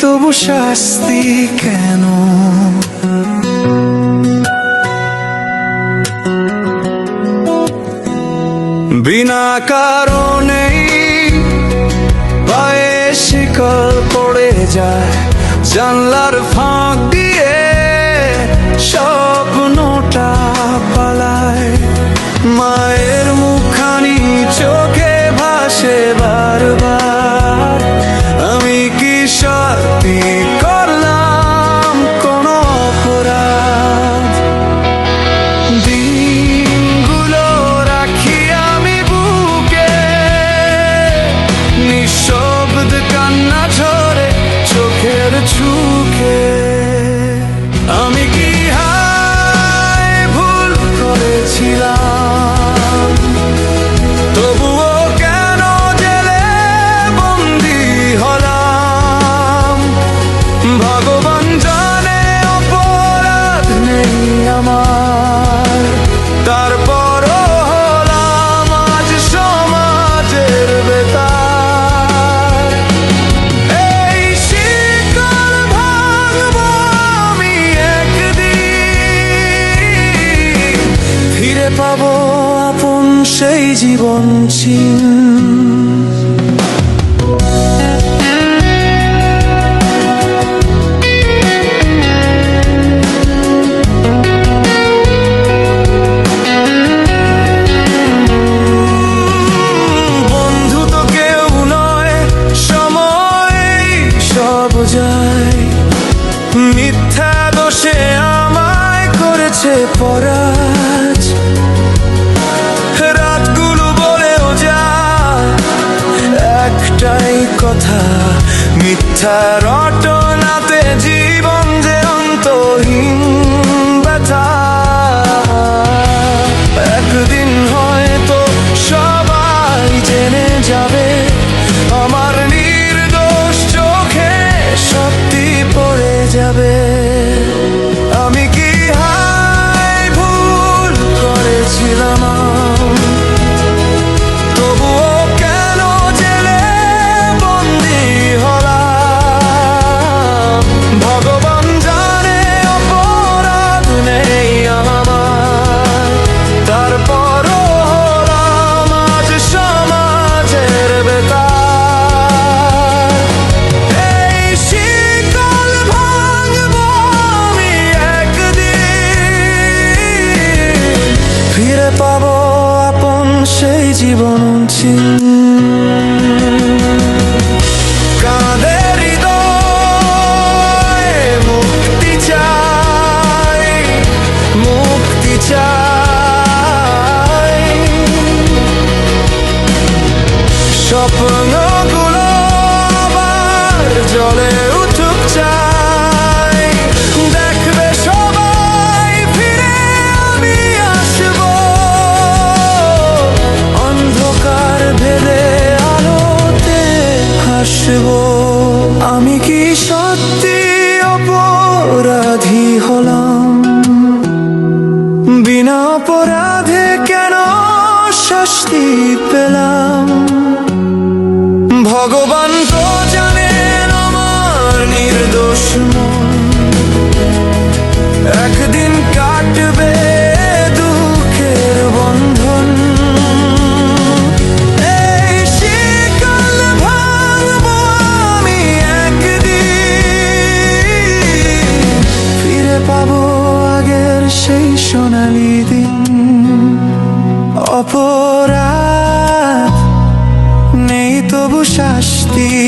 তবু শাস্তি কেন? বিনা কারণে পায়ে শিকল পড়ে যায়। জানলার ফাঁক দিয়ে স্বপ্নটা পালায়। মায়ের Deixa-te পাব আপন সেই জীবন চিন যায়। মিথ্যা দোষে আমায় করেছে পরা কথা মিথ্যা রটনাতে জীবন জীবন মুক্তি চাই মুক্তি স্বপ্ন অপরাধে কেন শাস্তি পেলাম? ভগবান তো সেই সোনালি দিন। অপরাধ নেই তবু শাস্তি।